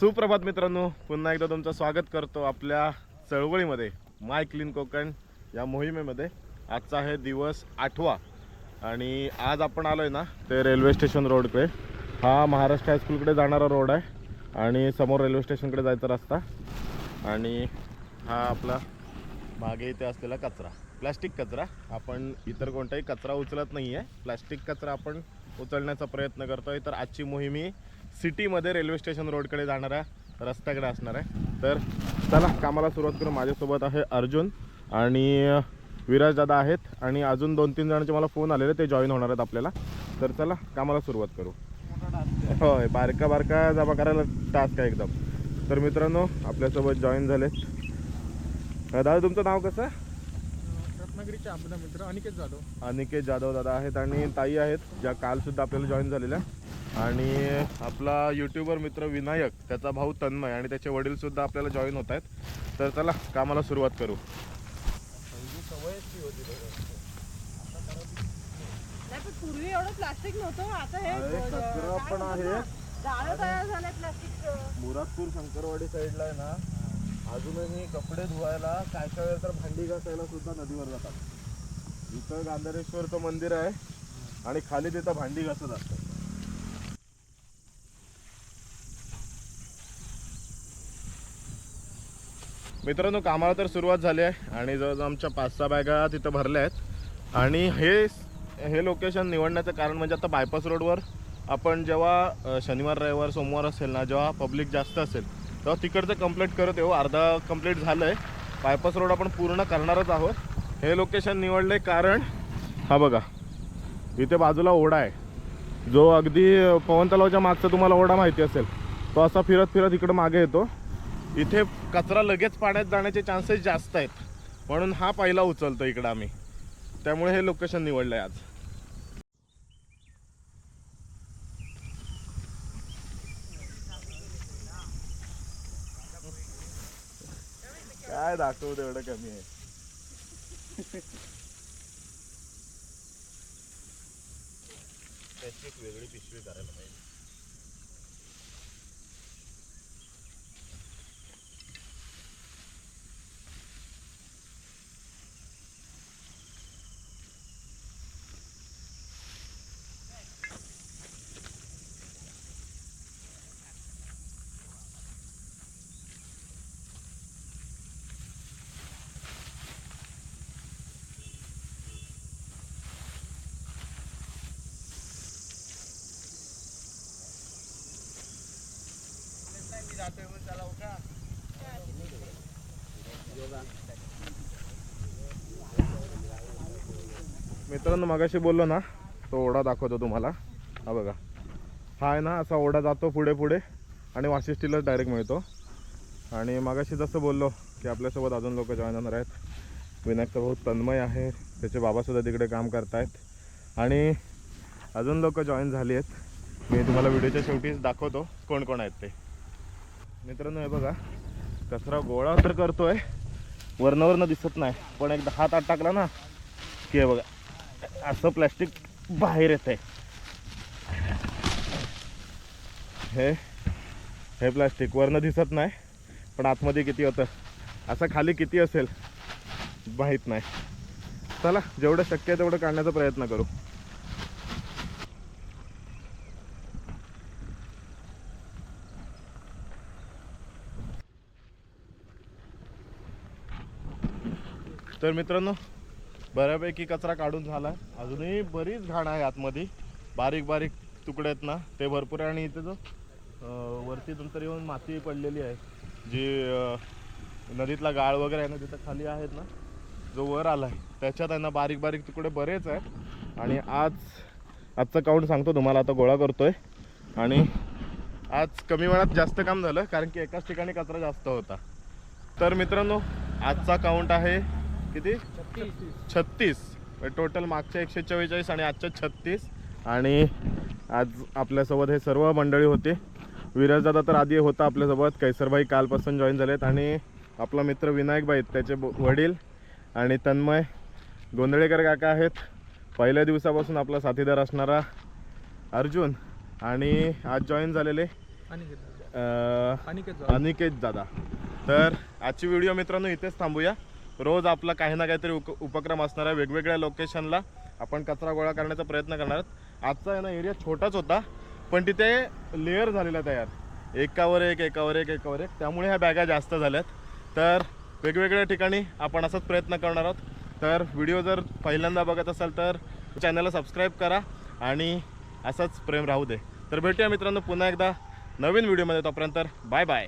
सुप्रभात मित्रांनो पुन्हा एकदा तुमचं स्वागत करतो आपल्या चळवळीमध्ये माय क्लीन कोकण या मोहिमेमध्ये. आजचा आहे दिवस आठवा. आणि आज आपण आलो आहे ना ते रेल्वे स्टेशन रोडकडे. हा महाराष्ट्र हायस्कूलकडे जाणारा रोड आहे आणि समोर रेल्वे स्टेशनकडे जायचा रस्ता. आणि हा आपला मागे इथे असलेला कचरा प्लॅस्टिक कचरा. आपण इतर कोणताही कचरा उचलत नाही आहे प्लॅस्टिक कचरा आपण उचलण्याचा प्रयत्न करतो आहे तर आजची मोहिमी सिटीमध्ये रेल्वे स्टेशन रोडकडे जाणाऱ्या रस्त्याकडे असणार आहे. तर चला कामाला सुरुवात करू. माझ्यासोबत आहे अर्जुन आणि विराज दादा आहेत आणि अजून दोन तीन जणांचे मला फोन आलेले ते जॉईन होणार आहेत आपल्याला. तर चला कामाला सुरुवात करू. होय बारका बारका जमा करायला टास्क आहे एकदम. तर मित्रांनो आपल्यासोबत जॉईन झालेत. दादा तुमचं नाव कसं? रत्नागिरीचे आपला मित्र अनिकेत जाधव. अनिकेत जाधव दादा आहेत आणि ताई आहेत ज्या काल सुद्धा आपल्याला जॉईन झालेल्या. आणि आपला युट्यूबर मित्र विनायक त्याचा भाऊ तन्मय आणि त्याचे वडील सुद्धा आपल्याला जॉईन होत आहेत. तर चला कामाला सुरुवात करू. पूर्वी एवढं प्लास्टिक नव्हतं आता हे कचरा काय पण आहे. मुरादपूर शंकरवाडी साईडला आहे ना अजूनही कपडे धुवायला काय काय तर भांडी घासायला सुद्धा नदीवर जातात. इथं गांधारेश्वरचं मंदिर आहे आणि खाली तिथं भांडी घासत असतात. मित्रांनो कामाला तर सुरुवात झाली आहे आणि जवळजवळ आमच्या पाच सहा बॅगा तिथं भरल्या आहेत. आणि हे हे लोकेशन निवडण्याचं कारण म्हणजे आता बायपास रोडवर आपण जेव्हा शनिवार रविवार सोमवार असेल ना जेव्हा पब्लिक जास्त असेल तेव्हा तिकडचं कंप्लीट करत येऊ. अर्धा कंप्लीट झालं आहे बायपास रोड आपण पूर्ण करणारच आहोत. हे लोकेशन निवडले कारण हा बघा इथे बाजूला ओढा आहे. जो अगदी पवन तलावच्या मागचा तुम्हाला ओढा माहिती असेल तो असा फिरत फिरत इकडं मागे येतो. इथे कचरा लगेच पाण्यात जाण्याचे चान्सेस जास्त आहेत. म्हणून हा पहिला उचलतो इकडं आम्ही. त्यामुळे हे लोकेशन निवडलं आहे आज. काय दाखवू तेवढं कमी आहे? त्याची एक वेगळी पिशवी करायला पाहिजे. मित्रांनो मगाशी बोललो ना तो ओढा दाखवतो तुम्हाला. हा बघा. हा आहे ना असा ओढा जातो पुढे पुढे आणि वाशिष्ठीला डायरेक्ट मिळतो. आणि मगाशी जसं बोललो की आपल्यासोबत अजून लोक जॉईन होणार आहेत. विनायकचा भाऊ तन्मय आहे. त्याचे बाबासुद्धा तिकडे काम करतायत. आणि अजून लोक जॉईन झाली आहेत. मी तुम्हाला व्हिडिओच्या शेवटीच दाखवतो कोण कोण आहेत ते. मित्रांनो हे बघा कचरा गोळा तर करतोय. वरनं वरनं दिसत नाही पण एकदा हात आत टाकला ना की हे बघा असं प्लॅस्टिक बाहेर येत आहे हे हे प्लॅस्टिक वरनं दिसत नाही पण आतमध्ये किती होतं? असं खाली किती असेल? माहीत नाही. चला जेवढं शक्य आहे तेवढं काढण्याचा प्रयत्न करू. तर मित्रांनो बऱ्यापैकी कचरा काढून झाला आहे अजूनही बरीच घाण आहे आतमध्ये. बारीक बारीक तुकडे आहेत ना ते भरपूर आहे. आणि इथे जो वरती नंतर येऊन माती पडलेली आहे. जी नदीतला गाळ वगैरे आहे ना तिथं खाली आहेत ना जो वर आला आहे त्याच्यात आहे ना बारीक बारीक तुकडे बरेच आहेत. आणि आज आजचं काउंट सांगतो तुम्हाला आता गोळा करतोय. आणि आज कमी वेळात जास्त काम झालं कारण की एकाच ठिकाणी कचरा जास्त होता. तर मित्रांनो आजचा काउंट आहे किती? छत्तीस. टोटल मागच्या एकशे चव्वेचाळीस आणि आजच्या छत्तीस. आणि आज आपल्यासोबत हे सर्व मंडळी होते. विराजदादा तर आधी होता आपल्यासोबत. कैसरबाई कालपासून जॉईन झालेत. आणि आपला मित्र विनायकबाई त्याचे वडील आणि तन्मय. गोंधळेकर काका आहेत. पहिल्या दिवसापासून आपला साथीदार असणारा अर्जुन आणि आज जॉईन झालेले अनिकेत दादा. तर आजची व्हिडिओ मित्रांनो इथेच थांबूया. रोज आपला काही ना काहीतरी उक उपक्रम असणार आहे वेगवेगळ्या लोकेशनला आपण कचरा गोळा करण्याचा प्रयत्न करणार आहोत. आजचा आहे ना एरिया छोटाच होता पण तिथे लेअर झालेला तयार एकावर एक एकावर एक एकावर एक. त्यामुळे ह्या बॅगा जास्त झाल्यात. तर वेगवेगळ्या ठिकाणी आपण असाच प्रयत्न करणार आहोत. तर व्हिडिओ जर पहिल्यांदा बघत असाल तर चॅनलला सबस्क्राईब करा आणि असंच प्रेम राहू दे. तर भेटूया मित्रांनो पुन्हा एकदा नवीन व्हिडिओमध्ये तोपर्यंत बाय बाय